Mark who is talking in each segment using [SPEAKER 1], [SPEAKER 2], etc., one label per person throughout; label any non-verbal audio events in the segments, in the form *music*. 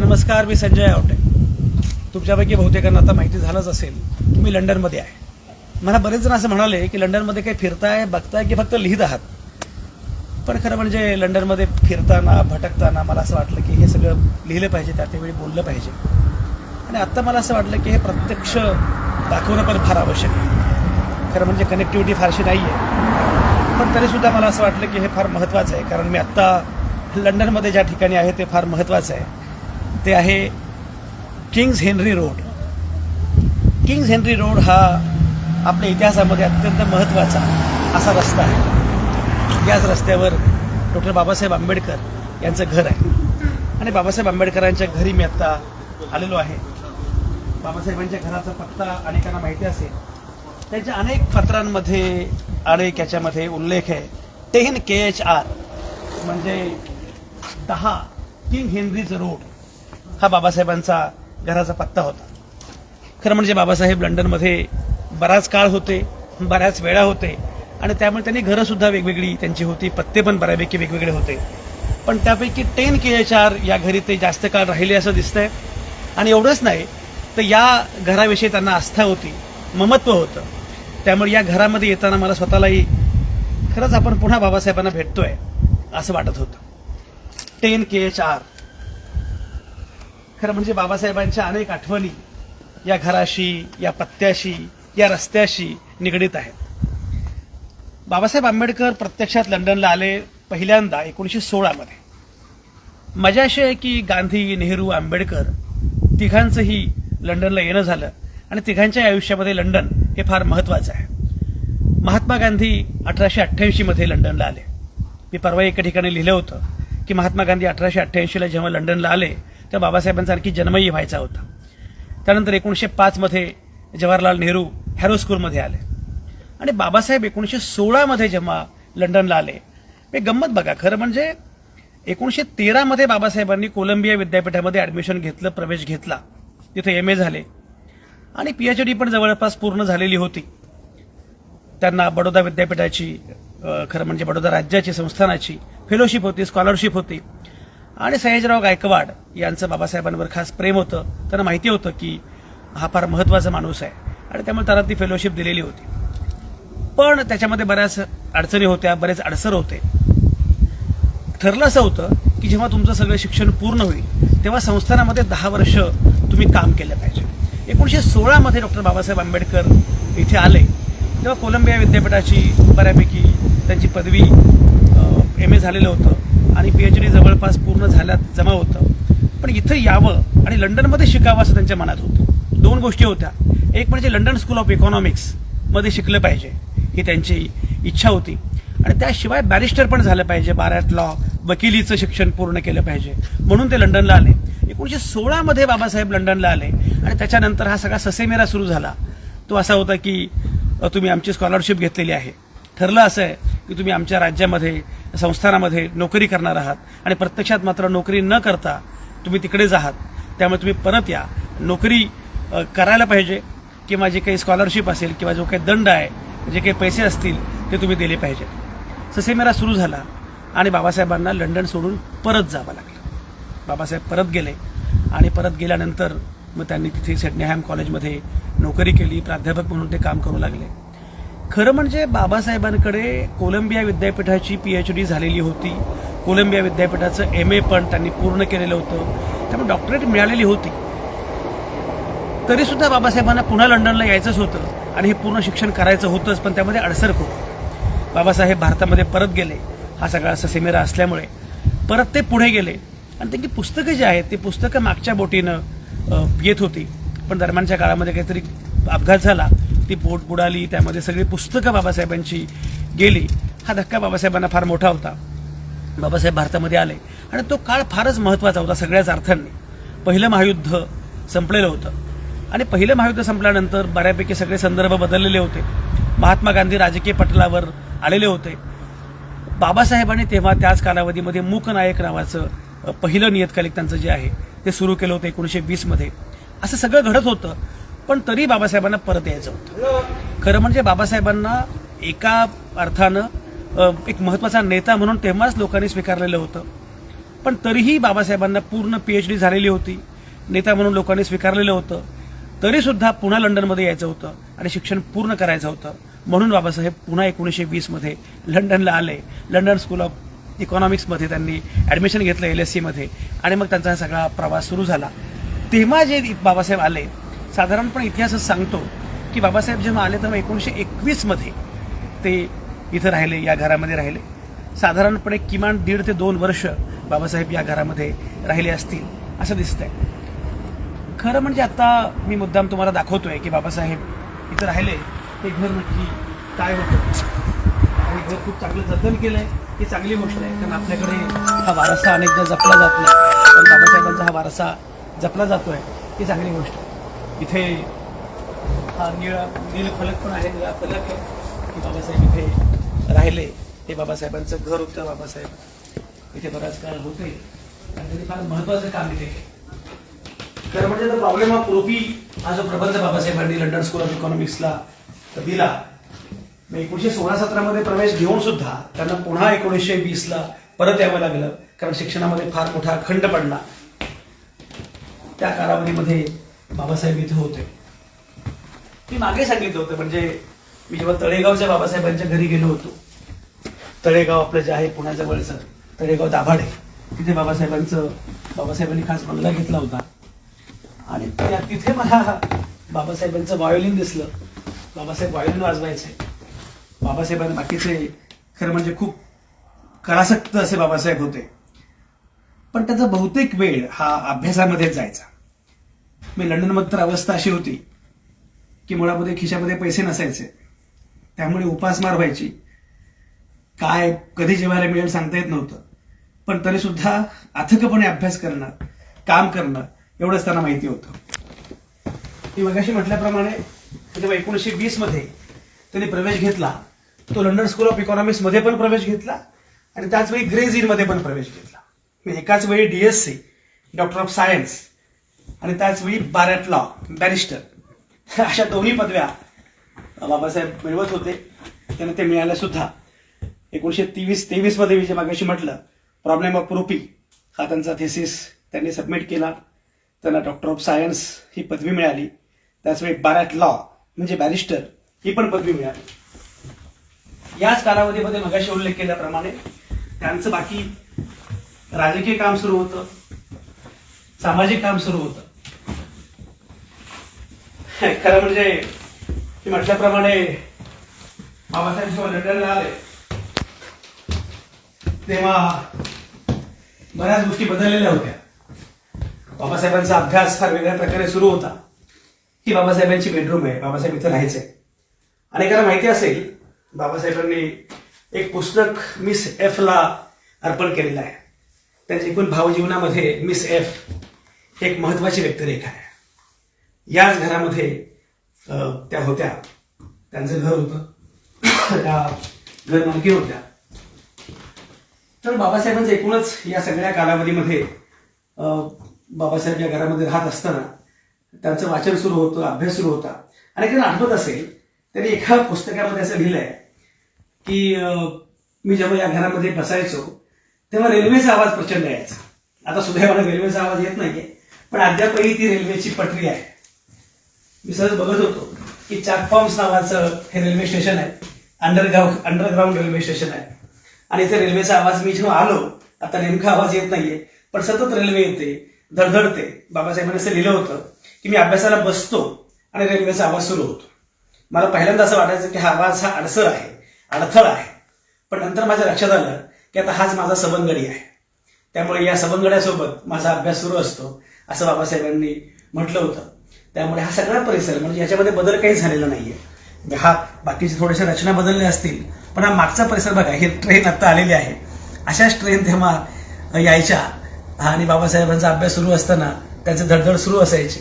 [SPEAKER 1] नमस्कार मी संजय आवटे. तुमच्यापैकी बहुतेकांना आता माहिती झालंच असेल की मी लंडनमध्ये आहे. मला बरेच जण असं म्हणाले की लंडनमध्ये काही फिरताय बघताय की फक्त लिहित आहात? पण खरं म्हणजे लंडनमध्ये फिरताना भटकताना मला असं वाटलं की हे सगळं लिहिलं पाहिजे त्या त्यावेळी बोललं पाहिजे. आणि आत्ता मला असं वाटलं की हे प्रत्यक्ष दाखवणं पण फार आवश्यक आहे. खरं म्हणजे कनेक्टिव्हिटी फारशी नाही आहे पण तरीसुद्धा मला असं वाटलं की हे फार महत्त्वाचं आहे कारण मी आत्ता लंडनमध्ये ज्या ठिकाणी आहे ते फार महत्त्वाचं आहे. ते आहे kings Henry road. Kings Henry road हा आपल्या इतिहासामध्ये अत्यंत महत्त्वाचा असा रस्ता आहे. याच रस्त्यावर डॉक्टर बाबासाहेब आंबेडकर यांचं घर आहे. आणि बाबासाहेब आंबेडकरांच्या घरी मी आत्ता आलेलो आहे. बाबासाहेबांच्या घराचा पत्ता अनेकांना माहिती असेल. त्यांच्या अनेक पत्रांमध्ये अनेक याच्यामध्ये उल्लेख आहे. टेन के एच आर म्हणजे दहा किंग हेनरीज रोड. हा बाबासाहेबांचा घराचा पत्ता होता. खरं म्हणजे बाबासाहेब लंडनमध्ये बराच काळ होते बऱ्याच वेळा होते आणि त्यामुळे त्यांनी घरंसुद्धा वेगवेगळी त्यांची होती पत्ते पण बऱ्यापैकी वेगवेगळे होते. पण त्यापैकी टेन के एच आर या घरी ते जास्त काळ राहिले असं दिसतंय. आणि एवढंच नाही तर या घराविषयी त्यांना आस्था होती ममत्व होतं. त्यामुळे या घरामध्ये येताना मला स्वतःलाही खरंच आपण पुन्हा बाबासाहेबांना भेटतोय असं वाटत होतं. टेन के एच आर खरं म्हणजे बाबासाहेबांच्या अनेक आठवणी या घराशी या पत्त्याशी या रस्त्याशी निगडीत आहेत. बाबासाहेब आंबेडकर प्रत्यक्षात लंडनला आले पहिल्यांदा एकोणीसशे सोळामध्ये. मजा अशी आहे की गांधी नेहरू आंबेडकर तिघांचंही लंडनला येणं झालं आणि तिघांच्या आयुष्यामध्ये लंडन हे फार महत्वाचं आहे. महात्मा गांधी अठराशे अठ्ठ्याऐंशीमध्ये लंडनला आले. मी परवा एका ठिकाणी लिहिलं होतं की महात्मा गांधी अठराशे अठ्ठ्याऐंशीला जेव्हा लंडनला आले तेव्हा बाबासाहेबांसारखी जन्मही व्हायचा होता. त्यानंतर एकोणीसशे पाचमध्ये जवाहरलाल नेहरू हॅरो स्कूलमध्ये आले. आणि बाबासाहेब एकोणीसशे सोळामध्ये जेव्हा लंडनला आले हे गंमत बघा खरं म्हणजे एकोणीसशे तेरामध्ये बाबासाहेबांनी कोलंबिया विद्यापीठामध्ये ॲडमिशन घेतलं प्रवेश घेतला. तिथे एम ए झाले. आणि पी एच डी पण जवळपास पूर्ण झालेली होती. त्यांना बडोदा विद्यापीठाची खरं म्हणजे बडोदा राज्याची संस्थानाची फेलोशिप होती स्कॉलरशिप होती. आणि सयाजीराव गायकवाड यांचं बाबासाहेबांवर खास प्रेम होतं. त्यांना माहिती होतं की हा फार महत्त्वाचा माणूस आहे. आणि त्यामुळे त्यांना ती फेलोशिप दिलेली होती. पण त्याच्यामध्ये बऱ्याच अडचणी होत्या बरेच अडसर होते. ठरलं असं होतं की जेव्हा तुमचं सगळं शिक्षण पूर्ण होईल तेव्हा संस्थानामध्ये दहा वर्ष तुम्ही काम केलं पाहिजे. एकोणीसशे सोळामध्ये डॉक्टर बाबासाहेब आंबेडकर इथे आले. तेव्हा कोलंबिया विद्यापीठाची बऱ्यापैकी त्यांची पदवी एम ए झालेलं होतं. आणि पी एच डी जवळपास पूर्ण झाल्यात जमा होतं. पण इथं यावं आणि लंडनमध्ये शिकावं असं त्यांच्या मनात होतं. दोन गोष्टी होत्या. एक म्हणजे लंडन स्कूल ऑफ इकॉनॉमिक्समध्ये शिकलं पाहिजे ही त्यांची इच्छा होती. आणि त्याशिवाय बॅरिस्टर पण झालं पाहिजे बारात लॉ वकिलीचं शिक्षण पूर्ण केलं पाहिजे. म्हणून ते लंडनला आले. एकोणीसशे सोळामध्ये बाबासाहेब लंडनला आले. आणि त्याच्यानंतर हा सगळा ससेमेरा सुरू झाला. तो असा होता की तुम्ही आमची स्कॉलरशिप घेतलेली आहे. ठरलं असं आहे. की तुम्ही आमच्या राज्यामध्ये संस्थानामध्ये नोकरी करणार आहात आणि प्रत्यक्षात मात्र नोकरी न करता तुम्ही तिकडेच आहात त्यामुळे तुम्ही परत या. नोकरी करायला पाहिजे किंवा जे काही स्कॉलरशिप असेल किंवा जो काही दंड आहे जे काही पैसे असतील ते तुम्ही दिले पाहिजेत ससेमेरा सुरू झाला आणि बाबासाहेबांना लंडन सोडून परत जावं लागलं. बाबासाहेब परत गेले आणि परत गेल्यानंतर मग त्यांनी तिथे सेडनेहॅम कॉलेजमध्ये नोकरी केली प्राध्यापक म्हणून ते काम करू लागले. खरं म्हणजे बाबासाहेबांकडे कोलंबिया विद्यापीठाची पी एच डी झालेली होती. कोलंबिया विद्यापीठाचं एम ए पण त्यांनी पूर्ण केलेलं होतं. त्यामुळे डॉक्टरेट मिळालेली होती. तरीसुद्धा बाबासाहेबांना पुन्हा लंडनला यायचंच होतं आणि हे पूर्ण शिक्षण करायचं होतंच पण त्यामध्ये अडसर खूप. बाबासाहेब भारतामध्ये परत गेले. हा सगळा असा सेमेरा असल्यामुळे परत ते पुढे गेले. आणि त्यांची पुस्तकं जी आहेत ती पुस्तकं मागच्या बोटीनं येत होती. पण दरम्यानच्या काळामध्ये काहीतरी अपघात झाला. ती पोट बुडाली त्यामध्ये सगळी पुस्तकं बाबासाहेबांची गेली. हा धक्का बाबासाहेबांना फार मोठा होता. बाबासाहेब भारतामध्ये आले. आणि तो काळ फारच महत्त्वाचा होता सगळ्याच अर्थांनी पहिलं महायुद्ध संपलेलं होतं. आणि पहिलं महायुद्ध संपल्यानंतर बऱ्यापैकी सगळे संदर्भ बदललेले होते. महात्मा गांधी राजकीय पटलावर आलेले होते. बाबासाहेबांनी तेव्हा त्याच कालावधीमध्ये मूकनायक नावाचं पहिलं नियतकालिक त्यांचं जे आहे ते सुरू केलं होतं एकोणीसशे वीसमध्ये. असं सगळं घडत होतं. पण तरी बाबासाहेबांना परत यायचं होतं. खरं म्हणजे बाबासाहेबांना एका अर्थानं एक महत्त्वाचा नेता म्हणून तेव्हाच लोकांनी स्वीकारलेलं होतं. पण तरीही बाबासाहेबांना पूर्ण पीएच डी झालेली होती. नेता म्हणून लोकांनी स्वीकारलेलं होतं. तरीसुद्धा पुन्हा लंडनमध्ये यायचं होतं आणि शिक्षण पूर्ण करायचं होतं. म्हणून बाबासाहेब पुन्हा एकोणीसशे वीसमध्ये लंडनला आले. लंडन स्कूल ऑफ इकॉनॉमिक्समध्ये त्यांनी ॲडमिशन घेतलं एल एस सीमध्ये आणि मग त्यांचा हा सगळा प्रवास सुरू झाला. तेव्हा जे बाबासाहेब आले साधारणपणे इतिहासच सांगतो की बाबासाहेब जेव्हा आले तेव्हा एकोणीसशे एकवीसमध्ये ते इथं राहिले या घरामध्ये राहिले. साधारणपणे किमान दीड ते दोन वर्ष बाबासाहेब या घरामध्ये राहिले असतील असं दिसतंय. खरं म्हणजे आता मी मुद्दाम तुम्हाला दाखवतोय की बाबासाहेब इथं राहिले ते घर नक्की काय होतं? आणि घर खूप चांगलं जतन केलंय ही चांगली गोष्ट आहे. कारण आपल्याकडे हा वारसा अनेकदा जपला जात नाही. पण बाबासाहेबांचा हा वारसा जपला जातोय ही चांगली गोष्ट आहे. इथे हा निळा नील फलक पण आहे निळा फलक आहे. की बाबासाहेब इथे राहिले. हे बाबासाहेबांचं घर होतं बाबासाहेब. इथे बराच काळ होते आणि त्यांनी फार महत्वाचं काम इथे खरं म्हणजे प्रॉब्लेम ऑफ रुपी हा जो प्रबंध बाबासाहेबांनी लंडन स्कूल ऑफ इकॉनॉमिक्सला दिला मग एकोणीशे सोळा सतरामध्ये प्रवेश घेऊन सुद्धा त्यांना पुन्हा एकोणीसशे वीसला परत यावं लागलं. कारण शिक्षणामध्ये फार मोठा खंड पडला. त्या कालावधीमध्ये बाबासाहेब इथे होते. मी मागे सांगितलं होतं म्हणजे मी जेव्हा तळेगावच्या बाबासाहेबांच्या घरी गेलो होतो. तळेगाव आपलं जे आहे पुण्याजवळचं तळेगाव दाभाडे तिथे बाबासाहेबांचं बाबासाहेबांनी खास बंगला घेतला होता. आणि त्या- तिथे मला बाबासाहेबांचं व्हायोलिन दिसलं. बाबासाहेब व्हायोलिन वाजवायचे. बाबासाहेबांनी बाकीचे खरं म्हणजे खूप कलासक्त असे बाबासाहेब होते. पण त्याचा बहुतेक वेळ हा अभ्यासामध्येच जायचा. मी लंडनमध्ये तर अवस्था अशी होती की मुळामध्ये खिशामध्ये पैसे नसायचे. त्यामुळे उपासमार व्हायची. काय कधी जेवायला मिळेल सांगता येत नव्हतं. पण तरी सुद्धा अथकपणे अभ्यास करणं काम करणं एवढंच त्यांना माहिती होतं. मी मगाशी म्हटल्याप्रमाणे म्हणजे जेव्हा एकोणीसशे वीसमध्ये त्यांनी प्रवेश घेतला. तो लंडन स्कूल ऑफ इकॉनॉमिक्समध्ये पण प्रवेश घेतला आणि त्याच वेळी इनमध्ये इनमध्ये पण प्रवेश घेतला. म्हणजे एकाच वेळी डीएससी डॉक्टर ऑफ सायन्स आणि त्याचवेळी वेळी लॉ बॅरिस्टर. *laughs* अशा दोन्ही पदव्या बाबासाहेब मिळवत होते. त्यांना ते मिळाल्या सुद्धा. एकोणीशे तेवीस तेवीसमध्ये मी जे मागाशी म्हटलं प्रॉब्लेम ऑफ रुपी हा त्यांचा थेसिस त्यांनी सबमिट केला. त्यांना डॉक्टर ऑफ सायन्स ही पदवी मिळाली. त्याचवेळी बारॅट लॉ म्हणजे बॅरिस्टर ही पण पदवी मिळाली. याच कालावधीमध्ये मगाशी उल्लेख केल्याप्रमाणे त्यांचं बाकी राजकीय काम सुरू होतं. सामाजिक काम सुरू होतं. खरं म्हणजे म्हटल्याप्रमाणे बाबासाहेब जेव्हा लंडनला आले. तेव्हा बऱ्याच गोष्टी बदललेल्या होत्या. बाबासाहेबांचा अभ्यास फार वेगळ्या प्रकारे सुरू होता. ही बाबासाहेबांची बेडरूम आहे. बाबासाहेब इथं राहायचे. अनेकांना माहिती असेल बाबासाहेबांनी एक पुस्तक मिस एफ ला अर्पण केलेलं आहे. त्यांच्या एकूण भावजीवनामध्ये मिस एफ एक महत्वाची व्यक्तिरेखा आहे. याच घरामध्ये अं, त्या होत्या. त्यांचं घर होतं. त्या घर मालकी होत्या. तर बाबासाहेबांचं एकूणच या सगळ्या कालावधीमध्ये अं, बाबासाहेब या घरामध्ये राहत असताना त्यांचं वाचन सुरू होतं अभ्यास सुरू होता. आणि त्यांना आठवत असेल त्यांनी एका पुस्तकामध्ये असं लिहिलंय की अं, मी जेव्हा या घरामध्ये बसायचो तेव्हा रेल्वेचा आवाज प्रचंड यायचा. आता सुदैवाने रेल्वेचा आवाज येत नाहीये पण अद्यापही ती रेल्वेची पटरी आहे. मी सहज बघत होतो की चाकफॉर्म्स नावाचं हे रेल्वे स्टेशन आहे. अंडरग्राऊंड अंडरग्राऊंड रेल्वे स्टेशन आहे. आणि इथे रेल्वेचा आवाज मी जेव्हा आलो आता नेमका आवाज येत नाहीये पण सतत रेल्वे येते धडधडते. बाबासाहेबांनी असं लिहिलं होतं की मी अभ्यासाला बसतो आणि रेल्वेचा आवाज सुरू होतो. मला पहिल्यांदा असं वाटायचं की हा आवाज हा अडसर आहे अडथळा आहे. पण नंतर माझ्या लक्षात आलं की आता हाच माझा सबंगडी आहे. त्यामुळे या सबंगड्यासोबत माझा अभ्यास सुरू असतो असं बाबासाहेबांनी म्हटलं होतं. त्यामुळे हा सगळा परिसर म्हणजे याच्यामध्ये बदल काही झालेला नाहीये. म्हणजे हा बाकीचे थोडेसे रचना बदलल्या असतील पण हा मागचा परिसर बघा हे ट्रेन आता आलेली आहे. अशाच ट्रेन तेव्हा यायच्या आणि बाबासाहेबांचा अभ्यास सुरू असताना त्यांचं धडधड सुरू असायची.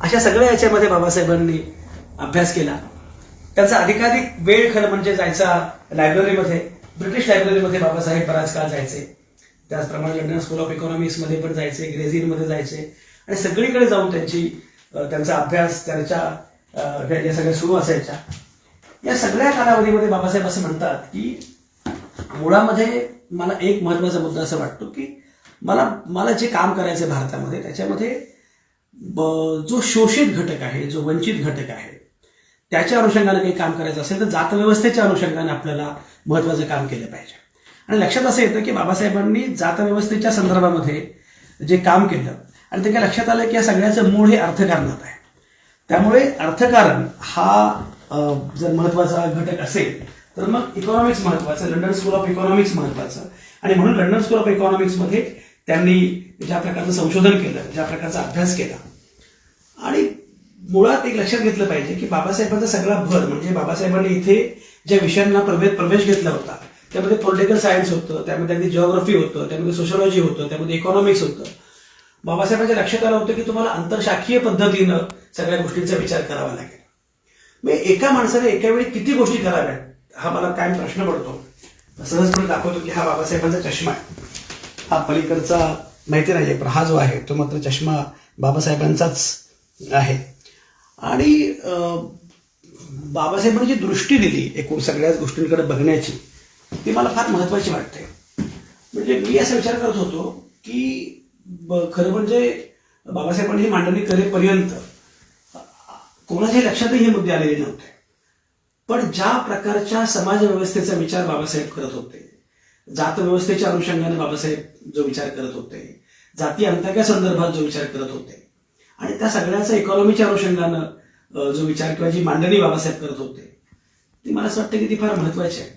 [SPEAKER 1] अशा सगळ्या याच्यामध्ये बाबासाहेबांनी अभ्यास केला. त्यांचा अधिकाधिक वेळ खरं म्हणजे जायचा लायब्ररीमध्ये ब्रिटिश लायब्ररीमध्ये बाबासाहेब बराच काळ जायचे. त्याचप्रमाणे लंडन स्कूल ऑफ इकॉनॉमिक्समध्ये पण जायचे ग्रेझिनमध्ये जायचे. आणि सगळीकडे जाऊन त्यांची त्यांचा अभ्यास त्यांच्या या सगळ्या सुरू असायच्या. या सगळ्या कालावधीमध्ये बाबासाहेब असं म्हणतात की मुळामध्ये मला एक महत्त्वाचा मुद्दा असं वाटतो की मला मला जे काम करायचं भारतामध्ये त्याच्यामध्ये ब- जो शोषित घटक आहे जो वंचित घटक आहे त्याच्या अनुषंगाने काही काम करायचं असेल तर जातव्यवस्थेच्या अनुषंगाने आपल्याला महत्वाचं काम केलं पाहिजे. आणि लक्षात असं येतं की बाबासाहेबांनी जातव्यवस्थेच्या संदर्भामध्ये जे काम केलं आणि ते काय लक्षात आलं की या सगळ्याचं मूळ हे अर्थकारणात आहे. त्यामुळे अर्थकारण हा जर महत्त्वाचा घटक असेल तर मग इकॉनॉमिक्स महत्वाचं लंडन स्कूल ऑफ इकॉनॉमिक्स महत्वाचं. आणि म्हणून लंडन स्कूल ऑफ इकॉनॉमिक्समध्ये त्यांनी ज्या प्रकारचं संशोधन केलं ज्या प्रकारचा अभ्यास केला आणि मुळात एक लक्षात घेतलं पाहिजे की बाबासाहेबांचा सगळा भर म्हणजे बाबासाहेबांनी इथे ज्या विषयांना प्रवेश प्रवेश घेतला होता त्यामध्ये पॉलिटिकल सायन्स होतं त्यामध्ये अगदी जिओग्राफी होतं त्यामध्ये सोशॉलॉजी होतं त्यामध्ये इकॉनॉमिक्स होतं. बाबासाहेबांच्या लक्षात आलं होतं की तुम्हाला आंतरशाखीय पद्धतीनं सगळ्या गोष्टींचा विचार करावा लागेल. मी एका माणसाने एका वेळी किती गोष्टी कराव्यात? हा मला कायम प्रश्न पडतो. सहजपणे दाखवतो की हा बाबासाहेबांचा चष्मा आहे. हा पलीकडचा माहिती नाही पण हा जो आहे तो मात्र चष्मा बाबासाहेबांचाच आहे. आणि बाबासाहेबांनी जी दृष्टी दिली एकूण सगळ्याच गोष्टींकडे बघण्याची ती मला फार महत्वाची वाटते. म्हणजे मी असा विचार करत होतो की खरं म्हणजे बाबासाहेबांनी ही मांडणी करेपर्यंत कोणाच्याही लक्षातही हे मुद्दे आलेले नव्हते. पण ज्या प्रकारच्या समाज व्यवस्थेचा विचार बाबासाहेब करत होते जात व्यवस्थेच्या अनुषंगाने बाबासाहेब जो विचार करत होते जाती अंतक्या संदर्भात जो विचार करत होते आणि त्या सगळ्याचा इकॉनॉमीच्या अनुषंगानं जो विचार किंवा जी मांडणी बाबासाहेब करत होते ती मला असं वाटतं की ती फार महत्वाची आहे.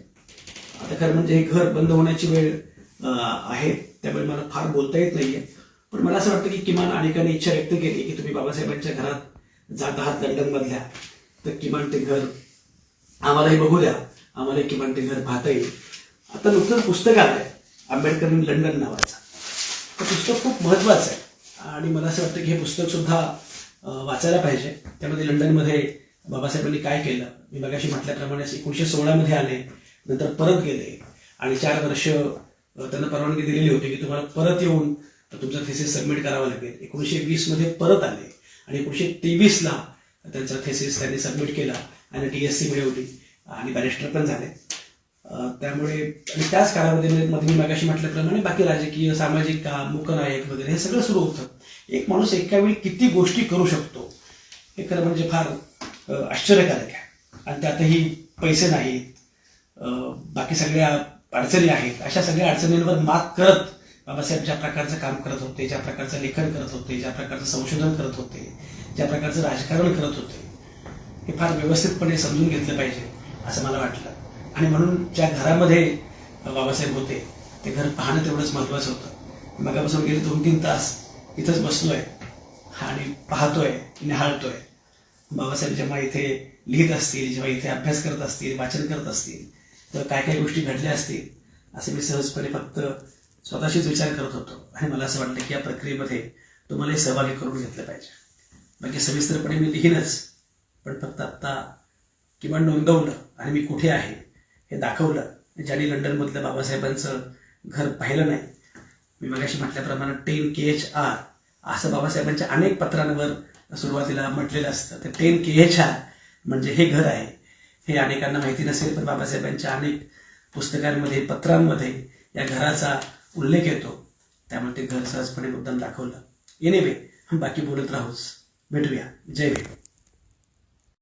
[SPEAKER 1] आता खरं म्हणजे हे घर बंद होण्याची वेळ आहे. त्यामुळे मला फार बोलता येत नाहीये. पण मला असं वाटतं की किमान अनेकांनी इच्छा व्यक्त केली की तुम्ही बाबासाहेबांच्या घरात जात आहात लंडन मधल्या तर किमान ते घर आम्हालाही बघू द्या. आम्हाला किमान ते घर पाहता येईल. आता नुकतंच पुस्तक आलंय आंबेडकर इन लंडन नावाचं. ते पुस्तक खूप महत्वाचं आहे. आणि मला असं वाटतं की हे पुस्तक सुद्धा वाचायला पाहिजे. त्यामध्ये लंडनमध्ये बाबासाहेबांनी काय केलं? मी मगाशी म्हटल्याप्रमाणे एकोणीशे सोळामध्ये आले नंतर परत गेले. आणि चार वर्ष त्यांना परवानगी दिलेली होती की तुम्हाला परत येऊन तुमचा थेसिस सबमिट करावा लागेल. एकोणीशे वीसमध्ये परत आले. आणि एकोणीशे तेवीसला त्यांचा थेसिस त्यांनी सबमिट केला आणि टी एस सी मिळवली आणि बॅरिस्टर पण झाले. त्यामुळे आणि त्याच कालावधीमध्ये मी मागाशी म्हटल्याप्रमाणे बाकी राजकीय सामाजिक काम मुकनायक वगैरे हे सगळं सुरू होतं. एक माणूस एका वेळी किती गोष्टी करू शकतो हे खरं म्हणजे फार आश्चर्यकारक आहे. आणि त्यातही पैसे नाहीत. बाकी सगळ्या अडचणी आहेत. अशा सगळ्या अडचणींवर मात करत बाबासाहेब ज्या प्रकारचं काम करत होते ज्या प्रकारचं लेखन करत होते ज्या प्रकारचं संशोधन करत होते ज्या प्रकारचं राजकारण करत होते हे फार व्यवस्थितपणे समजून घेतलं पाहिजे असं मला वाटलं. आणि म्हणून ज्या घरामध्ये बाबासाहेब होते ते घर पाहणं तेवढंच महत्वाचं होतं. मगापासून गेले दोन तीन तास इथंच बसलोय आणि पाहतोय निहाळतोय. बाबासाहेब जेव्हा इथे लिहित असतील जेव्हा इथे अभ्यास करत असतील वाचन करत असतील तर काय काय गोष्टी घडल्या असतील असे मी सहजपणे फक्त स्वतःशीच विचार करत होतो. आणि मला असं वाटलं की या प्रक्रियेमध्ये तुम्हालाही सहभागी करून घेतलं पाहिजे. बाकी सविस्तरपणे मी लिहीनच पण फक्त आत्ता किमान नोंदवलं आणि मी कुठे आहे हे दाखवलं. ज्यांनी लंडनमधलं बाबासाहेबांचं घर पाहिलं नाही. मी मगाशी म्हटल्याप्रमाणे टेन के एच आर असं बाबासाहेबांच्या अनेक पत्रांवर सुरुवातीला म्हटलेलं असतं. तर टेन के एच आर म्हणजे हे घर आहे. हे अनेकांना माहिती नसेल पण बाबासाहेबांच्या अनेक पुस्तकांमध्ये पत्रांमध्ये या घराचा उल्लेख येतो. त्यामुळे ते घर सहजपणे मुद्दाम दाखवलं. एनिवे बाकी बोलत राहूच. भेटूया. जय भीम.